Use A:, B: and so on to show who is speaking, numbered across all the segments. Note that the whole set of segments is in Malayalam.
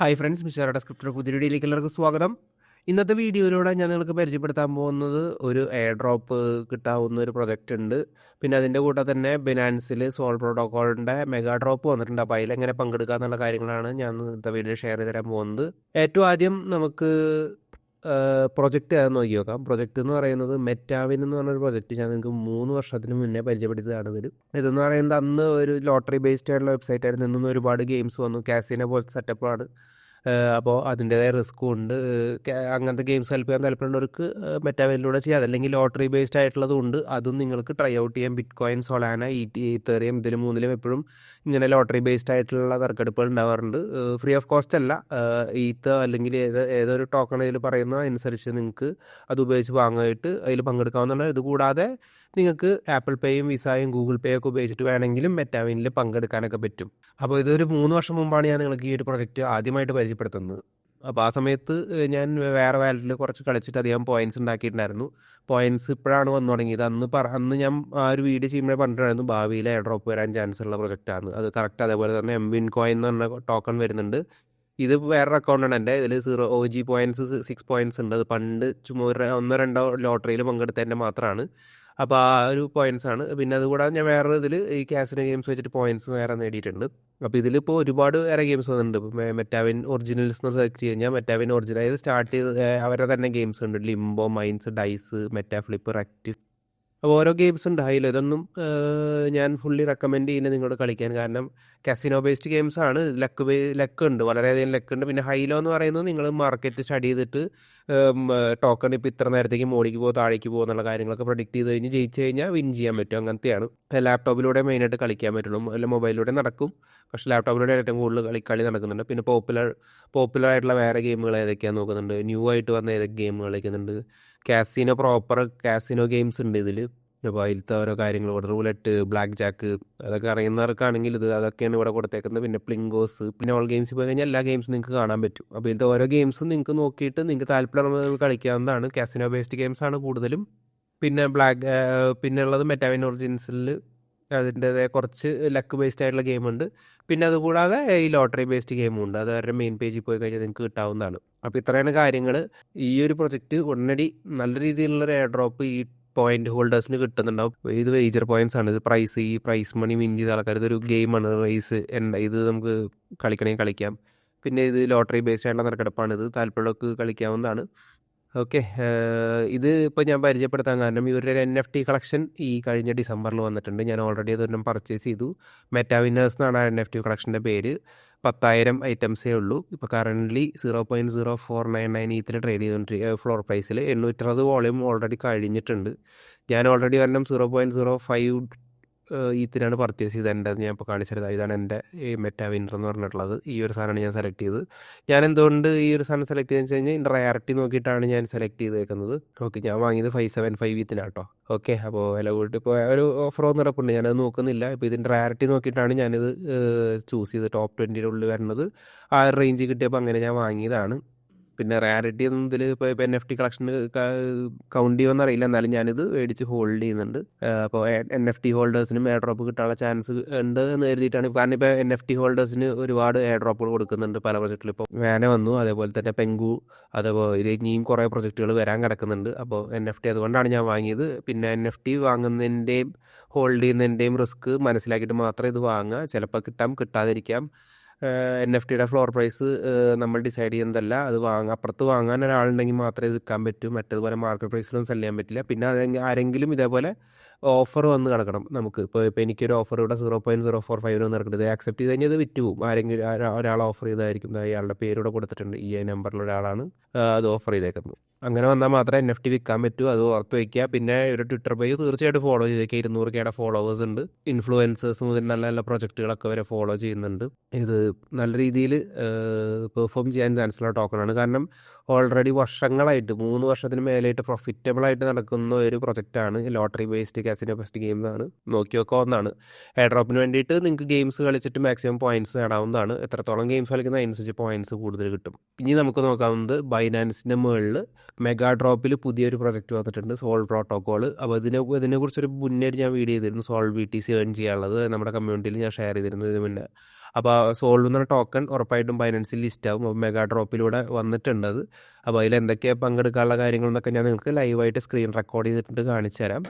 A: ഹായ് ഫ്രണ്ട്സ് മിസ്റ്ററുടെ സ്ക്രിപ്റ്റർ പുതിയ വീഡിയോയിലേക്ക് എല്ലാവർക്കും സ്വാഗതം. ഇന്നത്തെ വീഡിയോയിലൂടെ ഞാൻ നിങ്ങൾക്ക് പരിചയപ്പെടുത്താൻ പോകുന്നത് ഒരു എയർ ഡ്രോപ്പ് കിട്ടാവുന്ന ഒരു പ്രൊജക്റ്റ് ഉണ്ട്. പിന്നെ അതിന്റെ കൂടെ തന്നെ ബിനാൻസിൽ സോൾ പ്രോട്ടോക്കോളിന്റെ മെഗാ ഡ്രോപ്പ് വന്നിട്ടുണ്ട്. അപ്പോൾ അതിലെങ്ങനെ പങ്കെടുക്കുക എന്നുള്ള കാര്യങ്ങളാണ് ഞാൻ ഇന്നത്തെ വീഡിയോ ഷെയർ ചെയ്ത് തരാൻ പോകുന്നത്. ഏറ്റവും ആദ്യം നമുക്ക് പ്രൊജക്റ്റ് ഏതാന്ന് നോക്കി നോക്കാം. പ്രൊജക്റ്റ് എന്ന് പറയുന്നത് മെറ്റാവിൻ എന്ന് പറഞ്ഞൊരു പ്രൊജക്റ്റ് ഞാൻ നിങ്ങൾക്ക് മൂന്ന് വർഷത്തിന് മുന്നേ പരിചയപ്പെടുത്തിയതാണ് ഇതിൽ ഇതെന്ന് പറയുന്നത് അന്ന് ഒരു ലോട്ടറി ബേസ്ഡ് ആയിട്ടുള്ള വെബ്സൈറ്റ് ആയിരുന്നു. ഇന്നും ഒരുപാട് ഗെയിംസ് വന്നു. കാസിനെ പോലത്തെ സെറ്റപ്പാണ് അപ്പോൾ അതിന്റെതായ റിസ്ക്കും ഉണ്ട്. അങ്ങനത്തെ ഗെയിംസ് ഹെൽപ്പ് ചെയ്യാൻ താല്പര്യമുള്ളവർക്ക് മെറ്റാവേലിലൂടെ ചെയ്യാം. അതല്ലെങ്കിൽ ലോട്ടറി ബേസ്ഡ് ആയിട്ടുള്ളതും ഉണ്ട്. അതും നിങ്ങൾക്ക് ട്രൈ ഔട്ട് ചെയ്യാം. ബിറ്റ് കോയിൻ സൊളാന ഈ ഈത്തേറിയം ഇതിലും മൂന്നിലും എപ്പോഴും ഇങ്ങനെ ലോട്ടറി ബേസ്ഡ് ആയിട്ടുള്ള തെരക്കെടുപ്പുകൾ ഉണ്ടാവാറുണ്ട്. ഫ്രീ ഓഫ് കോസ്റ്റ് അല്ല. ഈത്ത് അല്ലെങ്കിൽ ഏത് ഏതൊരു ടോക്കൺ ഇതിൽ പറയുന്ന അനുസരിച്ച് നിങ്ങൾക്ക് അത് ഉപയോഗിച്ച് വാങ്ങാനായിട്ട് അതിൽ പങ്കെടുക്കാവുന്നതാണ്. ഇത് കൂടാതെ നിങ്ങൾക്ക് ആപ്പിൾ പേയും വിസായും ഗൂഗിൾ പേ ഒക്കെ ഉപയോഗിച്ചിട്ട് വേണമെങ്കിലും മെറ്റാവിനിൽ പങ്കെടുക്കാനൊക്കെ പറ്റും. അപ്പോൾ ഇതൊരു മൂന്ന് വർഷം മുമ്പാണ് ഞാൻ നിങ്ങൾക്ക് ഈ ഒരു പ്രൊജക്റ്റ് ആദ്യമായിട്ട് പരിചയപ്പെടുത്തുന്നത്. അപ്പോൾ ആ സമയത്ത് ഞാൻ വേറെ വാലറ്റിൽ കുറച്ച് കളിച്ചിട്ട് അധികം പോയിന്റ്സ് ഉണ്ടാക്കിയിട്ടുണ്ടായിരുന്നു. പോയിന്റ്സ് ഇപ്പോഴാണ് വന്നു തുടങ്ങിയത്. അന്ന് പറ അന്ന് ഞാൻ ആ ഒരു വീഡിയോ ചെയ്യുമ്പോൾ പറഞ്ഞിട്ടുണ്ടായിരുന്നു ഭാവിയിൽ എയർ ഡ്രോപ്പ് വരാൻ ചാൻസ് ഉള്ള പ്രൊജക്റ്റാണ് അത് കറക്റ്റ് അതേപോലെ തന്നെ എം വിൻ കോയിൻ എന്ന് പറഞ്ഞ ടോക്കൺ വരുന്നുണ്ട്. ഇത് വേറൊരു അക്കൗണ്ടാണ് എന്റെ ഇതിൽ zero O G points six points ഉണ്ട്. അത് പണ്ട് ചുമ്മാ ഒന്നോ രണ്ടോ ലോട്ടറിയിൽ പങ്കെടുത്തതിന്റെ മാത്രമാണ് അപ്പോൾ ആ ഒരു പോയിന്റ്സ് ആണ്. പിന്നെ അതുകൂടാതെ ഞാൻ വേറെ ഇതിൽ ഈ കാസിനോ ഗെയിംസ് വെച്ചിട്ട് പോയിന്റ്സ് വേറെ നേടിയിട്ടുണ്ട്. അപ്പോൾ ഇതിലിപ്പോൾ ഒരുപാട് വേറെ ഗെയിംസ് വന്നിട്ടുണ്ട്. ഇപ്പോൾ മെറ്റാവിൻ ഒറിജിനൽസ് എന്ന് സെലക്ട് ചെയ്ത് കഴിഞ്ഞാൽ മെറ്റാവിൻ ഒറിജിനൽ അതായത് സ്റ്റാർട്ട് ചെയ്ത് അവരുടെ തന്നെ ഗെയിംസ് ഉണ്ട്. Limbo mines dice meta flip rekt അപ്പോൾ ഓരോ ഗെയിംസ് ഉണ്ടായില്ല? ഇതൊന്നും ഞാൻ ഫുള്ളി റെക്കമെൻഡ് ചെയ്യുന്നത് നിങ്ങളോട് കളിക്കാൻ. കാരണം കസിനോ ബേസ്ഡ് ഗെയിംസ് ആണ്. ലക്ക് ബേ ലക്ക് ഉണ്ട്. വളരെയധികം ലക്ക് ഉണ്ട്. പിന്നെ ഹൈലോ എന്ന് പറയുന്നത് നിങ്ങൾ മാർക്കറ്റ് സ്റ്റഡി ചെയ്തിട്ട് ടോക്കൺ ഇപ്പോൾ ഇത്ര നേരത്തേക്ക് മുകളിലേക്ക് പോകും താഴേക്ക് പോകും എന്നുള്ള കാര്യങ്ങളൊക്കെ പ്രൊഡിക്റ്റ് ചെയ്ത് കഴിഞ്ഞ് ജയിച്ചു കഴിഞ്ഞാൽ വിൻ ചെയ്യാൻ പറ്റും. അങ്ങനത്തെയാണ്. ലാപ്ടോപ്പിലൂടെ മെയിനായിട്ട് കളിക്കാൻ പറ്റുള്ളൂ. അല്ല മൊബൈലിലൂടെ നടക്കും. പക്ഷേ ലാപ്ടോപ്പിലൂടെ ഏറ്റവും കൂടുതൽ കളി കളി നടക്കുന്നുണ്ട്. പിന്നെ പോപ്പുലർ പോപ്പുലർ ആയിട്ടുള്ള വേറെ ഗെയിമുകൾ ഏതൊക്കെയാണെന്ന് നോക്കുന്നുണ്ട്? ന്യൂ ആയിട്ട് വന്ന ഏതൊക്കെ ഗെയിം കളിക്കുന്നുണ്ട്? കാസിനോ പ്രോപ്പർ കാസിനോ ഗെയിംസ് ഉണ്ട് ഇതിൽ അപ്പോൾ അതിലത്തെ ഓരോ കാര്യങ്ങൾ റൂലറ്റ് ബ്ലാക്ക് ജാക്ക് അതൊക്കെ അറിയുന്നവർക്കാണെങ്കിൽ ഇത് അതൊക്കെയാണ് ഇവിടെ കൊടുത്തേക്കുന്നത്. പിന്നെ പ്ലിങ്കോസ് പിന്നെ ഓൾ ഗെയിംസ് പോയി കഴിഞ്ഞാൽ എല്ലാ ഗെയിംസും നിങ്ങൾക്ക് കാണാൻ പറ്റും. അപ്പോൾ ഇതിലത്തെ ഓരോ ഗെയിംസും നിങ്ങൾക്ക് നോക്കിയിട്ട് നിങ്ങൾക്ക് താല്പര്യമുള്ളത് കളിക്കാവുന്നതാണ്. കാസിനോ ബേസ്ഡ് ഗെയിംസ് ആണ് കൂടുതലും. പിന്നെ ബ്ലാക്ക് പിന്നെ ഉള്ളത് മെറ്റാവിൻ ഒറിജിൻസിൽ അതിന്റെതായ കുറച്ച് ലക്ക് ബേസ്ഡ് ആയിട്ടുള്ള ഗെയിമുണ്ട് പിന്നെ അതുകൂടാതെ ഈ ലോട്ടറി ബേസ്ഡ് ഗെയിമും ഉണ്ട്. അത് അവരുടെ മെയിൻ പേജിൽ പോയി കഴിഞ്ഞാൽ നിങ്ങൾക്ക് കിട്ടാവുന്നതാണ്. അപ്പോൾ ഇത്രയാണ് കാര്യങ്ങൾ ഈ ഒരു പ്രൊജക്റ്റ് ഉടനടി നല്ല രീതിയിലുള്ള ഒരു എയർ ഡ്രോപ്പ് ഈ പോയിന്റ് ഹോൾഡേഴ്സിന് കിട്ടുന്നുണ്ടാവും. ഇത് വേജർ പോയിന്റ്സ് ആണ്. ഇത് പ്രൈസ് ഈ പ്രൈസ് മണി വിൻ ചെയ്ത ആൾക്കാർ ഇതൊരു ഗെയിമാണ് റേസ് ഇത് നമുക്ക് കളിക്കണമെങ്കിൽ കളിക്കാം. പിന്നെ ഇത് ലോട്ടറി ബേസ്ഡ് ആയിട്ടുള്ള നറുക്കെടുപ്പാണ് ഇത് താല്പര്യമുള്ളവർക്ക് കളിക്കാവുന്നതാണ്. ഓക്കെ. ഇത് ഇപ്പോൾ ഞാൻ പരിചയപ്പെടുത്താൻ കാരണം ഇവരുടെ എൻ എഫ് ടി കളക്ഷൻ ഈ കഴിഞ്ഞ ഡിസംബറിൽ വന്നിട്ടുണ്ട്. ഞാൻ ഓൾറെഡി അതൊരെണ്ണം പർച്ചേസ് ചെയ്തു. മെറ്റാവിനേഴ്സ് എന്നാണ് ആ എൻ എഫ് ടി കളക്ഷന്റെ പേര്. പത്തായിരം ഐറ്റംസേ ഉള്ളൂ. ഇപ്പോൾ currently zero point zero four nine nine ഈത്തിൽ trade ചെയ്തുകൊണ്ടിരിക്കുക ഫ്ലോർ പ്രൈസിൽ എണ്ണൂറ്ററുപത് വോളിയം ഓൾറെഡി കഴിഞ്ഞിട്ടുണ്ട്. ഞാൻ ഓൾറെഡി ഒരെണ്ണം സീറോ പോയിന്റ് സീറോ ഫൈവ് ഈത്തിനാണ് പർച്ചേസ് ചെയ്തത്. എന്റെ ഞാൻ ഇപ്പോൾ കാണിച്ചത് ഇതാണ് എന്റെ ഈ മെറ്റാ വിന്നർ എന്ന് പറഞ്ഞിട്ടുള്ളത്. ഈ ഒരു സാധനമാണ് ഞാൻ സെലക്ട് ചെയ്തത്. ഞാൻ എന്തുകൊണ്ട് ഈ ഒരു സാധനം സെലക്ട് ചെയ്തെന്ന് വെച്ച് കഴിഞ്ഞാൽ ഇതിന്റെ റയാറിറ്റി നോക്കിയിട്ടാണ് ഞാൻ സെലക്ട് ചെയ്തേക്കുന്നത്. ഓക്കെ ഞാൻ വാങ്ങിയത് ഫൈവ് സെവൻ ഫൈവ് ഈത്തിനാട്ടോ ഓക്കെ അപ്പോൾ വില കൂട്ടി ഇപ്പോൾ ഒരു ഓഫർ ഒന്നും നടപ്പുണ്ട് ഞാനത് നോക്കുന്നില്ല. ഇപ്പോൾ ഇതിന്റെ റയാറിറ്റി നോക്കിയിട്ടാണ് ഞാനിത് ചൂസ് ചെയ്ത് ടോപ്പ് ട്വന്റിയുടെ ഉള്ളിൽ വരുന്നത്. ആ റേഞ്ച് കിട്ടിയപ്പോൾ അങ്ങനെ ഞാൻ വാങ്ങിയതാണ്. പിന്നെ റാരിറ്റി ഒന്നും ഇതിൽ ഇപ്പോൾ എൻ എഫ് ടി കളക്ഷന് കൗണ്ട് ചെയ്യുമെന്ന് അറിയില്ല. എന്നാലും ഞാനിത് മേടിച്ച് ഹോൾഡ് ചെയ്യുന്നുണ്ട്. അപ്പോൾ എൻ എഫ് ടി ഹോൾഡേഴ്സിനും എയർ ഡ്രോപ്പ് കിട്ടാനുള്ള ചാൻസ് ഉണ്ട് എന്ന് കരുതിയിട്ടാണ്. കാരണം ഇപ്പോൾ എൻ എഫ് ടി ഹോൾഡേഴ്സിന് ഒരുപാട് എയർ ഡ്രോപ്പുകൾ കൊടുക്കുന്നുണ്ട് പല പ്രൊജക്റ്റിലും ഇപ്പോൾ വേന വന്നു അതേപോലെ തന്നെ പെങ്കു അതേപോലെ ഇനിയും കുറേ പ്രൊജക്റ്റുകൾ വരാൻ കിടക്കുന്നുണ്ട്. അപ്പോൾ എൻ എഫ് ടി അതുകൊണ്ടാണ് ഞാൻ വാങ്ങിയത്. പിന്നെ എൻ എഫ് ടി വാങ്ങുന്നതിന്റെയും ഹോൾഡ് ചെയ്യുന്നതിന്റെയും റിസ്ക് മനസ്സിലാക്കിയിട്ട് മാത്രമേ ഇത് വാങ്ങുക. ചിലപ്പോൾ കിട്ടാം കിട്ടാതിരിക്കാം. എൻ എഫ് ടിയുടെ ഫ്ലോർ പ്രൈസ് നമ്മൾ ഡിസൈഡ് ചെയ്യുന്നതല്ല. അത് വാങ്ങാം അപ്പുറത്ത് വാങ്ങാൻ ഒരാളുണ്ടെങ്കിൽ മാത്രമേ വിൽക്കാൻ പറ്റൂ. മറ്റേതുപോലെ മാർക്കറ്റ് പ്രൈസിലൊന്നും സെല്ല് ചെയ്യാൻ പറ്റില്ല. പിന്നെ ആരെങ്കിലും ഇതേപോലെ ഓഫർ വന്ന് കിടക്കണം നമുക്ക്. ഇപ്പോൾ ഇപ്പോൾ എനിക്കൊരു ഓഫർ ഇവിടെ സീറോ പോയിന്റ് സീറോ ഫോർ ഫൈവിന് വന്ന് കിടക്കുന്നത് ആക്സെപ്റ്റ് ചെയ്ത് കഴിഞ്ഞാൽ അത് വിറ്റ് പോകും ആരെങ്കിലും ഒരാൾ ഓഫർ ചെയ്തായിരിക്കും. അയാളുടെ പേരൂടെ കൊടുത്തിട്ടുണ്ട്. ഈ ആ, അത് ഓഫർ ചെയ്തേക്കുന്നത്. അങ്ങനെ വന്നാൽ മാത്രമേ എൻ എഫ് ടി വിൽക്കാൻ പറ്റൂ. അത് ഓർത്ത് വയ്ക്കുക പിന്നെ ഒരു ട്വിറ്റർ പേജ് തീർച്ചയായിട്ടും ഫോളോ ചെയ്തേക്കുക ഇരുന്നൂറ് കേടെ ഫോളോവേഴ്സ് ഉണ്ട്. ഇൻഫ്ലുവൻസേഴ്സ് മുതൽ നല്ല നല്ല പ്രൊജക്റ്റുകളൊക്കെ വരെ ഫോളോ ചെയ്യുന്നുണ്ട്. ഇത് നല്ല രീതിയിൽ പെർഫോം ചെയ്യാൻ ചാൻസുള്ള ടോക്കണാണ് കാരണം ഓൾറെഡി വർഷങ്ങളായിട്ട് മൂന്ന് വർഷത്തിന് മേലായിട്ട് പ്രോഫിറ്റബിൾ ആയിട്ട് നടക്കുന്ന ഒരു പ്രൊജക്റ്റാണ് lottery based casino best game ആണ്. നോക്കി നോക്കാവുന്നതാണ് എയർ ഡ്രോപ്പിന് വേണ്ടിയിട്ട് നിങ്ങൾക്ക് ഗെയിംസ് കളിച്ചിട്ട് മാക്സിമം പോയിന്റ്സ് നേടാവുന്നതാണ്. എത്രത്തോളം ഗെയിംസ് കളിക്കുന്ന അതിനനുസരിച്ച് പോയിന്റ്സ് കൂടുതൽ കിട്ടും. ഇനി നമുക്ക് നോക്കാവുന്നത് ബൈനാൻസിന്റെ മുകളിൽ മെഗാ ഡ്രോപ്പിൽ പുതിയൊരു പ്രൊജക്റ്റ് വന്നിട്ടുണ്ട് സോൾ പ്രോട്ടോകോൾ അപ്പോൾ ഇതിനെ ഇതിനെക്കുറിച്ചൊരു മുന്നേ ഞാൻ വീഡിയോ ചെയ്തിരുന്നു Solv B T C earn ചെയ്യാനുള്ളത്. നമ്മുടെ കമ്മ്യൂണിറ്റിയിൽ ഞാൻ ഷെയർ ചെയ്തിരുന്നു ഇതിന് മുന്നേ. അപ്പോൾ സോൾവ് എന്ന ടോക്കൺ ഉറപ്പായിട്ടും ബൈനൻസിൽ ലിസ്റ്റ് ആവും. അപ്പോൾ മെഗാ ഡ്രോപ്പിലൂടെ വന്നിട്ടുണ്ട് അത്. അപ്പോൾ അതിൽ എന്തൊക്കെയാണ് പങ്കെടുക്കാനുള്ള കാര്യങ്ങളെന്നൊക്കെ ഞാൻ നിങ്ങൾക്ക് ലൈവായിട്ട് സ്ക്രീൻ റെക്കോർഡ് ചെയ്തിട്ടുണ്ട് കാണിച്ചു തരാം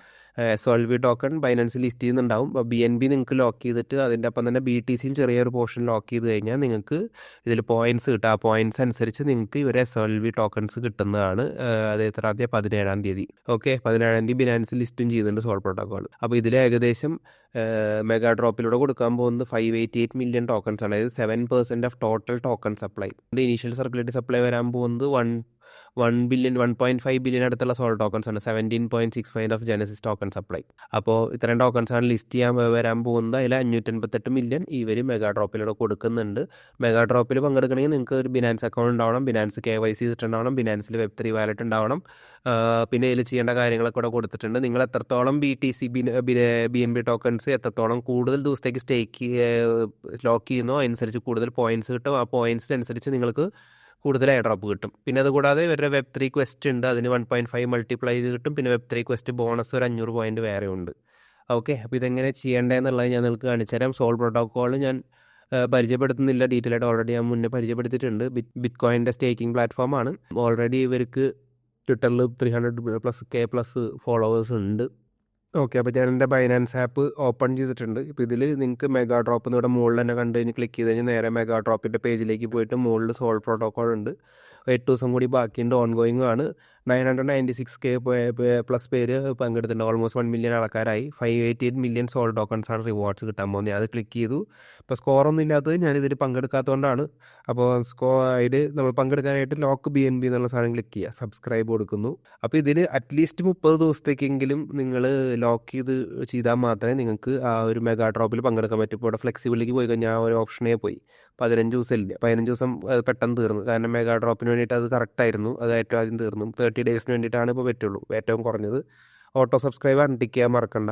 A: സോൾവി ടോക്കൺ ബൈനാൻസിൽ ലിസ്റ്റ് ചെയ്യുന്നുണ്ടാവും. അപ്പോൾ ബി എൻ ബി നിങ്ങൾക്ക് ലോക്ക് ചെയ്തിട്ട് അതിന്റെ ഒപ്പം തന്നെ ബി ടി സിയും ചെറിയൊരു പോർഷൻ ലോക്ക് ചെയ്ത് കഴിഞ്ഞാൽ നിങ്ങൾക്ക് ഇതിൽ പോയിന്റ്സ് കിട്ടും. ആ പോയിന്റ്സ് അനുസരിച്ച് നിങ്ങൾക്ക് ഇവരെ സോൾവി ടോക്കൺസ് കിട്ടുന്നതാണ്. അത് എത്രാം തീയതി പതിനേഴാം തീയതി. ഓക്കെ പതിനേഴാം തീയതി ബിനാൻസിൽ ലിസ്റ്റും ചെയ്യുന്നുണ്ട് സോൾ പ്രോട്ടോക്കോൾ അപ്പോൾ ഇതിൽ ഏകദേശം മെഗാ ഡ്രോപ്പിലൂടെ കൊടുക്കാൻ പോകുന്നത് five eighty eight million tokens ആണ്. അതായത് seven percent of total token supply initial circulate supply വരാൻ പോകുന്നത് one one billion one point five billion അടുത്തുള്ള സോൾ ടോക്കൺസ് ആണ്. Seventeen point six five of genesis token supply അപ്പോൾ ഇത്രയും ടോക്കൺസ് ആണ് ലിസ്റ്റ് ചെയ്യാൻ വരാൻ പോകുന്നത്. അതിൽ അഞ്ഞൂറ്റൻപത്തെട്ട് മില്യൺ ഇവർ മെഗാ ഡ്രോപ്പിലൂടെ കൊടുക്കുന്നുണ്ട്. മെഗാ ഡ്രോപ്പിൽ പങ്കെടുക്കണമെങ്കിൽ നിങ്ങൾക്ക് ഒരു ബിനാൻസ് അക്കൗണ്ട് ഉണ്ടാവണം. ബിനാൻസ് കെ വൈ സി ഇട്ടുണ്ടാവണം ബിനാൻസിൽ വെബ് ത്രീ വാലറ്റ് ഉണ്ടാവണം. പിന്നെ ഇതിൽ ചെയ്യേണ്ട കാര്യങ്ങളൊക്കെ ഇവിടെ കൊടുത്തിട്ടുണ്ട്. നിങ്ങൾ എത്രത്തോളം B T C B N B tokens എത്രത്തോളം കൂടുതൽ ദിവസത്തേക്ക് സ്റ്റേക്ക് ലോക്ക് ചെയ്യുന്നോ അനുസരിച്ച് കൂടുതൽ പോയിന്റ്സ് കിട്ടും. ആ പോയിന്റ്സിനനുസരിച്ച് നിങ്ങൾക്ക് കൂടുതൽ ഡ്രോപ്പ് കിട്ടും. പിന്നെ അതുകൂടാതെ ഇവരുടെ വെബ് ത്രീ ക്വസ്റ്റ് ഉണ്ട്. അതിന് വൺ പോയിന്റ് ഫൈവ് മൾട്ടിപ്ലൈ ചെയ്ത് കിട്ടും. പിന്നെ വെബ് ത്രീ ക്വസ്റ്റ് ബോണസ് ഒരു അഞ്ഞൂറ് പോയിന്റ് വേറെ ഉണ്ട്. ഓക്കെ അപ്പോൾ ഇതെങ്ങനെ ചെയ്യേണ്ടതെന്നുള്ളത് ഞാൻ നിങ്ങൾക്ക് കാണിച്ചു തരാം. സോൾ പ്രോട്ടോക്കോൾ ഞാൻ പരിചയപ്പെടുത്തുന്നില്ല. ഡീറ്റെയിൽ ആയിട്ട് ഓൾറെഡി ഞാൻ മുന്നേ പരിചയപ്പെടുത്തിയിട്ടുണ്ട്. ബിറ്റ് കോയിന്റെ സ്റ്റേക്കിംഗ് പ്ലാറ്റ്ഫോമാണ് ഓൾറെഡി ഇവർക്ക് ട്വിറ്ററിൽ three hundred plus K plus followers ഉണ്ട്. ഓക്കെ അപ്പോൾ ഞാൻ എന്റെ ബൈനാൻസ് ആപ്പ് ഓപ്പൺ ചെയ്തിട്ടുണ്ട്. ഇപ്പോൾ ഇതിൽ നിങ്ങൾക്ക് മെഗാ ഡ്രോപ്പ് എന്ന് ഇവിടെ മുകളിൽ തന്നെ കണ്ടു കഴിഞ്ഞ് ക്ലിക്ക് ചെയ്ത് കഴിഞ്ഞാൽ നേരെ മെഗാ ഡ്രോപ്പിന്റെ പേജിലേക്ക് പോയിട്ട് മുകളിൽ സോൾ പ്രോട്ടോക്കോൾ ഉണ്ട്. എട്ട് ദിവസം കൂടി ബാക്കിയുണ്ട് ഓൺ ഗോയിങ് ആണ് nine hundred ninety six K plus പേര് പങ്കെടുത്തിട്ടുണ്ട്. Almost one million ആൾക്കാരായി. Five eighty eight million Solv tokens ആണ് റിവാർഡ്സ് കിട്ടാൻ പോകുന്നത്. അത് ക്ലിക്ക് ചെയ്തു. ഇപ്പോൾ സ്കോറൊന്നും ഇല്ലാത്തത് ഞാനിതിൽ പങ്കെടുക്കാത്തതുകൊണ്ടാണ് അപ്പോൾ സ്കോ അതിൽ നമ്മൾ പങ്കെടുക്കാനായിട്ട് ലോക്ക് ബി എൻ ബി എന്നുള്ള സാധനം ക്ലിക്ക് ചെയ്യുക സബ്സ്ക്രൈബ് കൊടുക്കുന്നു. അപ്പോൾ ഇതിൽ അറ്റ്ലീസ്റ്റ് മുപ്പത് ദിവസത്തേക്കെങ്കിലും നിങ്ങൾ ലോക്ക് ചെയ്ത് ചെയ്താൽ മാത്രമേ നിങ്ങൾക്ക് ആ ഒരു മെഗാ ഡ്രോപ്പിൽ പങ്കെടുക്കാൻ പറ്റൂ. ഇപ്പോൾ ഇവിടെ ഫ്ലെക്സിബിലിറ്റി പോയി കഴിഞ്ഞാൽ ആ ഒരു ഓപ്ഷനേ പോയി. പതിനഞ്ച് ദിവസം ഇല്ല പതിനഞ്ച് ദിവസം പെട്ടെന്ന് തീർന്നു. കാരണം മെഗാ ഡ്രോപ്പിന് വേണ്ടിയിട്ട് അത് കറക്റ്റായിരുന്നു അത് ഏറ്റവും ആദ്യം തീർന്നു. തേർട്ടി ഡേയ്സിന് വേണ്ടിയിട്ടാണ് ഇപ്പോൾ പറ്റുള്ളൂ. ഏറ്റവും കുറഞ്ഞത്. ഓട്ടോ സബ്സ്ക്രൈബ് അൺടിക്ക് ചെയ്യാൻ മറക്കണ്ട.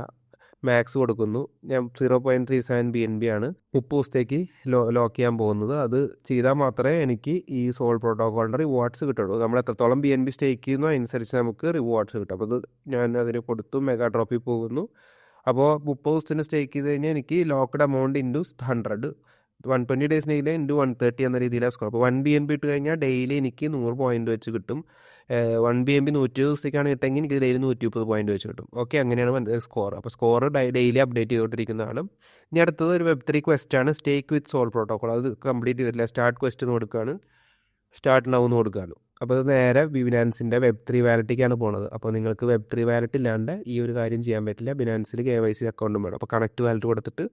A: മാക്സ് കൊടുക്കുന്നു. ഞാൻ zero point three seven B N B ആണ്. മുപ്പത് ദിവസത്തേക്ക് ലോ ലോക്ക് ചെയ്യാൻ പോകുന്നത്. അത് ചെയ്താൽ മാത്രമേ എനിക്ക് ഈ സോൾ പ്രോട്ടോക്കോളിന്റെ റിവാർഡ്സ് കിട്ടുള്ളൂ. നമ്മൾ എത്രത്തോളം ബി എൻ ബി സ്റ്റേക്ക് ചെയ്യുന്നു അനുസരിച്ച് നമുക്ക് റിവാർഡ്സ് കിട്ടും. അപ്പോൾ അത് ഞാൻ അതിന് കൊടുത്തു. മെഗാ ഡ്രോപ്പിൽ പോകുന്നു. അപ്പോൾ മുപ്പത് ദിവസത്തിന് സ്റ്റേക്ക് ചെയ്ത് കഴിഞ്ഞാൽ എനിക്ക് locked amount into hundred one twenty ഡേയ്സിനെങ്കിൽ into one thirty എന്ന രീതിയിലാണ് സ്കോർ അപ്പോൾ വൺ ബി എം ബി ഇട്ട് കഴിഞ്ഞാൽ ഡെയിലി എനിക്ക് നൂറ് പോയിന്റ് വെച്ച് കിട്ടും. വൺ ബി എം ബി നൂറ്റി ദിവസത്തേക്കാണ് കിട്ടെങ്കിൽ എനിക്ക് ഡെയിലി നൂറ്റി മുപ്പത് പോയിന്റ് വെച്ച് കിട്ടും. ഓക്കെ അങ്ങനെയാണ് സ്കോർ അപ്പോൾ സ്കോർ ഡെയിലി അപ്ഡേറ്റ് ചെയ്തുകൊണ്ടിരിക്കുന്നതാണ് ഇനി അടുത്തത് ഒരു വെബ് ത്രീ ക്വസ്റ്റ് ആണ്. സ്റ്റേക്ക് വിത്ത് സോൾ പ്രോട്ടോക്കോൾ അത് കംപ്ലീറ്റ് ചെയ്തിട്ടില്ല. സ്റ്റാർട്ട് ക്വസ്റ്റ് എന്ന് കൊടുക്കുകയാണ് സ്റ്റാർട്ട് നൗ എന്ന് കൊടുക്കുകയാണ് അപ്പോൾ നേരെ ബിനാൻസിന്റെ വെബ് ത്രീ വാലറ്റിക്കാണ് പോണത്. അപ്പോൾ നിങ്ങൾക്ക് വെബ് ത്രീ വാലറ്റ് ഇല്ലാണ്ട് ഈ ഒരു കാര്യം ചെയ്യാൻ പറ്റില്ല. ബിനാൻസിൽ കെ വൈ സി അക്കൗണ്ടും വേണം. അപ്പോൾ കണക്ട് വാലറ്റ് കൊടുത്തിട്ട്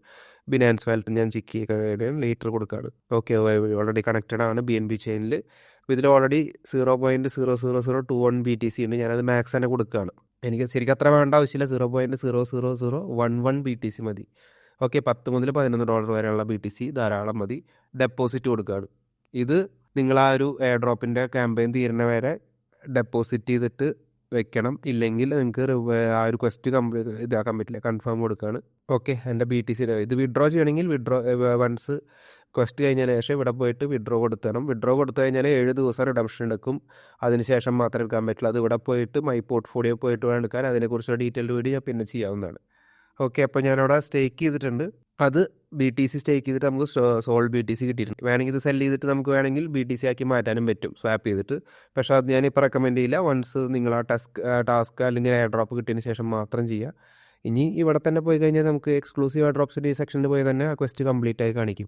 A: ബിനാൻസ് വാലറ്റ് ഞാൻ ചെക്ക് ചെയ്യുകയാണ് ലേറ്റർ കൊടുക്കുകയാണ് ഓക്കെ ഓൾറെഡി കണക്റ്റഡ് ആണ് ബി എൻ ബി ചെയിനിൽ അപ്പോൾ ഇതിൽ already zero point zero zero zero two one B T C ഉണ്ട്. ഞാനത് മാക്സ് തന്നെ കൊടുക്കുകയാണ് എനിക്ക് ശരിക്കും അത്ര വേണ്ട ആവശ്യമില്ല. Zero point zero zero zero one one B T C മതി. ഓക്കെ പത്ത് മുതൽ പതിനൊന്ന് ഡോളർ വരെയുള്ള ബി ടി സി ധാരാളം മതി. ഡെപ്പോസിറ്റ് കൊടുക്കുകയാണ് ഇത് നിങ്ങൾ ആ ഒരു എയർ ഡ്രോപ്പിന്റെ ക്യാമ്പയിൻ തീരുന്ന വരെ ഡെപ്പോസിറ്റ് ചെയ്തിട്ട് വെക്കണം. ഇല്ലെങ്കിൽ നിങ്ങൾക്ക് ആ ഒരു ക്വസ്റ്റ് കംപ്ലീറ്റ് ഇതാക്കാൻ പറ്റില്ല. കൺഫേം കൊടുക്കുകയാണ് ഓക്കെ എന്റെ ബി ടി സി ഇത് വിഡ്രോ ചെയ്യണമെങ്കിൽ വിഡ്രോ വൺസ് ക്വസ്റ്റ് കഴിഞ്ഞതിന് ശേഷം ഇവിടെ പോയിട്ട് വിഡ്രോ കൊടുത്തണം. വിഡ്രോ കൊടുത്തു കഴിഞ്ഞാൽ ഏഴ് ദിവസം റിഡംഷൻ എടുക്കും. അതിനുശേഷം മാത്രമേ എടുക്കാൻ പറ്റുള്ളൂ. അത് ഇവിടെ പോയിട്ട് മൈ പോർട്ട്ഫോളിയോ പോയിട്ട് വേണം എടുക്കാൻ. അതിനെക്കുറിച്ചുള്ള ഡീറ്റെയിൽ വീഡിയോ ഞാൻ പിന്നെ ചെയ്യാവുന്നതാണ്. ഓക്കെ അപ്പോൾ ഞാനവിടെ സ്റ്റേക്ക് ചെയ്തിട്ടുണ്ട്. അത് ബി ടി സി സ്റ്റേക്ക് ചെയ്തിട്ട് നമുക്ക് സോൾ ബി ടി സി കിട്ടിയിട്ടുണ്ട്. വേണമെങ്കിൽ ഇത് സെൽ ചെയ്തിട്ട് നമുക്ക് വേണമെങ്കിൽ ബി ടി സി ആക്കി മാറ്റാനും പറ്റും സ്വാപ്പ് ചെയ്തിട്ട്. പക്ഷേ അത് ഞാനിപ്പോൾ റെക്കമെൻഡ് ചെയ്യില്ല. വൺസ് നിങ്ങൾ ആ ടാസ്ക് ടാസ്ക് അല്ലെങ്കിൽ എയർ ഡ്രോപ്പ് കിട്ടിയതിന് ശേഷം മാത്രം ചെയ്യുക. ഇനി ഇവിടെ തന്നെ പോയി കഴിഞ്ഞാൽ നമുക്ക് എക്സ്ക്ലൂസീവ് എയർ ഡ്രോപ്സിന്റെ ഈ സെക്ഷനിൽ പോയി തന്നെ ആ ക്വസ്റ്റ് കംപ്ലീറ്റ് ആയി കാണിക്കും.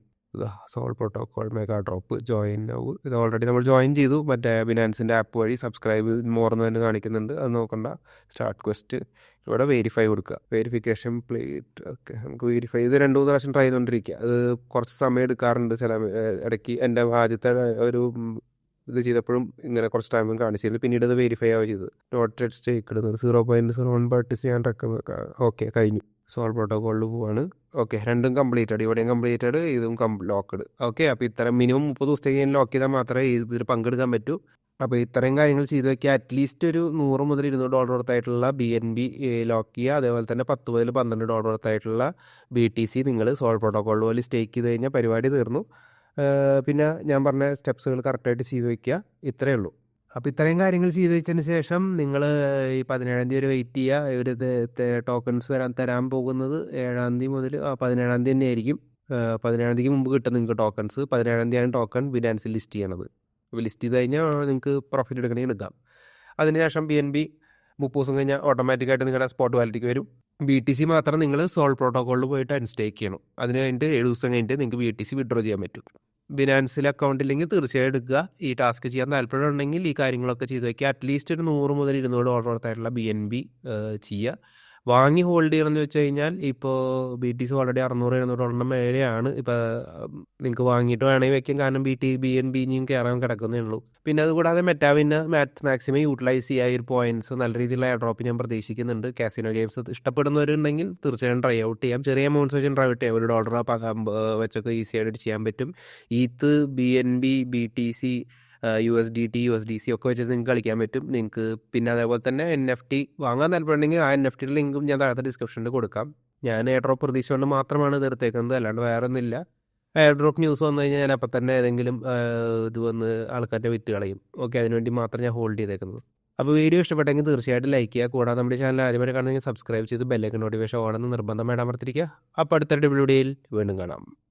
A: Solv protocol mega drop join ആവും. ഇത് ഓൾറെഡി നമ്മൾ ജോയിൻ ചെയ്തു. മറ്റേ ബിനാൻസിന്റെ ആപ്പ് വഴി സബ്സ്ക്രൈബ് മോർന്ന് തന്നെ കാണിക്കുന്നുണ്ട്. അത് നോക്കണ്ട. സ്റ്റാർട്ട് ക്വസ്റ്റ് ഇവിടെ വെരിഫൈ കൊടുക്കുക. വെരിഫിക്കേഷൻ പ്ലേറ്റ് ഓക്കെ നമുക്ക് വെരിഫൈ ഇത് രണ്ട് മൂന്ന് പ്രാവശ്യം ട്രൈ ചെയ്തുകൊണ്ടിരിക്കുക അത് കുറച്ച് സമയം എടുക്കാറുണ്ട്. ചില ഇടയ്ക്ക് എന്റെ ആദ്യത്തെ ഒരു ഇത് ചെയ്തപ്പോഴും ഇങ്ങനെ കുറച്ച് ടൈമും കാണിച്ചിരുന്നു. പിന്നീട് അത് വെരിഫൈ ആവുക ചെയ്തത് നോട്ട് സ്റ്റേക്ക് ഇടുന്നത്. സീറോ പോയിന്റ് സീറോ വൺ പാർട്ടിസ് ഞാൻ റെക്കമെൻഡ് ഓക്കെ കഴിഞ്ഞു. സോൾ പ്രോട്ടോക്കോളിൽ പോവാണ്. ഓക്കെ രണ്ടും കംപ്ലീറ്റഡ് ഇവിടെയും കംപ്ലീറ്റഡ് ഇതും കം ലോക്ക്ഡ് ഓക്കെ അപ്പോൾ ഇത്തരം മിനിമം മുപ്പത് ദിവസത്തേക്ക് ലോക്ക് ചെയ്താൽ മാത്രമേ ഇതിൽ പങ്കെടുക്കാൻ പറ്റൂ. അപ്പോൾ ഇത്രയും കാര്യങ്ങൾ ചെയ്തു വയ്ക്കുക അറ്റ്ലീസ്റ്റ് ഒരു നൂറ് മുതൽ ഇരുന്നൂറ് ഡോളർ വർത്തായിട്ടുള്ള ബി എൻ ബി ലോക്ക് ചെയ്യുക. അതേപോലെ തന്നെ പത്ത് മുതൽ പന്ത്രണ്ട് ഡോളർ വർത്തായിട്ടുള്ള ബി ടി സി നിങ്ങൾ സോൾ പ്രോട്ടോക്കോൾ പോലെ സ്റ്റേക്ക് ചെയ്ത് കഴിഞ്ഞാൽ പരിപാടി തീർന്നു. പിന്നെ ഞാൻ പറഞ്ഞ സ്റ്റെപ്സുകൾ കറക്റ്റായിട്ട് ചെയ്തു വയ്ക്കുക ഇത്രയേ ഉള്ളൂ. അപ്പോൾ ഇത്രയും കാര്യങ്ങൾ ചെയ്ത് വെച്ചതിന് ശേഷം നിങ്ങൾ ഈ പതിനേഴാം തീയതി വരെ വെയിറ്റ് ചെയ്യുക ഒരു ടോക്കൺസ് വരാൻ തരാൻ പോകുന്നത് ഏഴാം തീയതി മുതൽ പതിനേഴാം തീയതി തന്നെ ആയിരിക്കും. പതിനേഴാം തീയതിക്ക് മുമ്പ് കിട്ടും നിങ്ങൾക്ക് ടോക്കൺസ് പതിനേഴാം തീയതിയാണ് ടോക്കൺ ബിനാൻസിൽ ലിസ്റ്റ് ചെയ്യണത്. ലിസ്റ്റ് ചെയ്ത് കഴിഞ്ഞാൽ നിങ്ങൾക്ക് പ്രോഫിറ്റ് എടുക്കണമെങ്കിൽ എടുക്കാം. അതിനുശേഷം ബി എൻ ബി മുപ്പത് ദിവസം കഴിഞ്ഞാൽ ഓട്ടോമാറ്റിക്കായിട്ട് നിങ്ങളുടെ സ്പോട്ട് വാലിറ്റിക്ക് വരും. ബി ടി സി മാത്രം നിങ്ങൾ സോൾ പ്രോട്ടോക്കോളിൽ പോയിട്ട് അൺസ്റ്റേക്ക് ചെയ്യണം. അതിന് കഴിഞ്ഞിട്ട് ഏഴ് ദിവസം കഴിഞ്ഞിട്ട് നിങ്ങൾക്ക് ബി ടി സി വിഡ്രോ ചെയ്യാൻ പറ്റും. ബിനാൻസിൽ അക്കൗണ്ട് ഇല്ലെങ്കിൽ തീർച്ചയായും എടുക്കുക. ഈ ടാസ്ക് ചെയ്യാൻ താല്പര്യമുണ്ടെങ്കിൽ ഈ കാര്യങ്ങളൊക്കെ ചെയ്ത് വയ്ക്കുക അറ്റ്ലീസ്റ്റ് ഒരു നൂറ് മുതൽ ഇരുന്നൂറ് ഡോളർ അടുത്തായിട്ടുള്ള ബി എൻ ബി ചെയ്യുക. വാങ്ങി ഹോൾഡ് ചെയ്യണമെന്ന് വെച്ച് കഴിഞ്ഞാൽ ഇപ്പോൾ ബി ടി സി ഓൾറെഡി അറുന്നൂറ് എഴുന്നൂറ് ഡോളറിന്റെ മേലെയാണ്. ഇപ്പോൾ നിങ്ങൾക്ക് വാങ്ങിയിട്ട് വേണമെങ്കിൽ വെക്കാം. കാരണം B T B N B ഇനിയും കയറാൻ കിടക്കുന്നേ ഉള്ളൂ. പിന്നെ അതുകൂടാതെ മെറ്റാവിന് മാറ്റ് മാക്സിമം യൂട്ടിലൈസ് ചെയ്യുക ഒരു പോയിന്റ്സ് നല്ല രീതിയിലുള്ള എയർ ഡ്രോപ്പ് ഞാൻ പ്രതീക്ഷിക്കുന്നുണ്ട്. കാസിനോ ഗെയിംസ് ഇഷ്ടപ്പെടുന്നവരുണ്ടെങ്കിൽ തീർച്ചയായും ട്രൈ ഔട്ട് ചെയ്യാം. ചെറിയ എമൗണ്ട്സ് വെച്ച് ട്രൈ ഔട്ട് ചെയ്യാം. ഒരു ഡോളർ വെച്ചൊക്കെ ഈസി ആയിട്ട് ചെയ്യാൻ പറ്റും. ETH B N B B T C U S D T U S D C ഒക്കെ വെച്ച് നിങ്ങൾക്ക് കളിക്കാൻ പറ്റും. നിങ്ങൾക്ക് പിന്നെ അതേപോലെ തന്നെ എൻ എഫ് ടി വാങ്ങാൻ താല്പര്യമുണ്ടെങ്കിൽ ആ എൻ എഫ് ടിയുടെ ലിങ്കും ഞാൻ താഴത്തെ ഡിസ്ക്രിപ്ഷനിൽ കൊടുക്കാം. ഞാൻ എയർ ഡ്രോപ്പ് പ്രതീക്ഷ കൊണ്ട് മാത്രമാണ് തീർത്തേക്കുന്നത് അല്ലാണ്ട് വേറെ ഒന്നുമില്ല എയർ ഡ്രോപ്പ് ന്യൂസ് വന്നു കഴിഞ്ഞാൽ ഞാൻ അപ്പം തന്നെ ഏതെങ്കിലും ഇത് വന്ന് ആൾക്കാരുടെ വിറ്റ് കളയും. ഓക്കെ അതിനുവേണ്ടി മാത്രം ഞാൻ ഹോൾഡ് ചെയ്തേക്കുന്നത്. അപ്പോൾ വീഡിയോ ഇഷ്ടപ്പെട്ടെങ്കിൽ തീർച്ചയായിട്ടും ലൈക്ക് ചെയ്യുക. കൂടാതെ നമ്മുടെ ചാനൽ ആദ്യമായി കാണുന്നെങ്കിൽ സബ്സ്ക്രൈബ് ചെയ്ത് ബെല്ലൈക്കൻ നോട്ടിഫിക്കേഷൻ ഓണെന്ന് നിർബന്ധമായിട്ട് അമർത്തിരിക്കുക. അപ്പോൾ അടുത്ത വീഡിയോയിൽ വീണ്ടും കാണാം.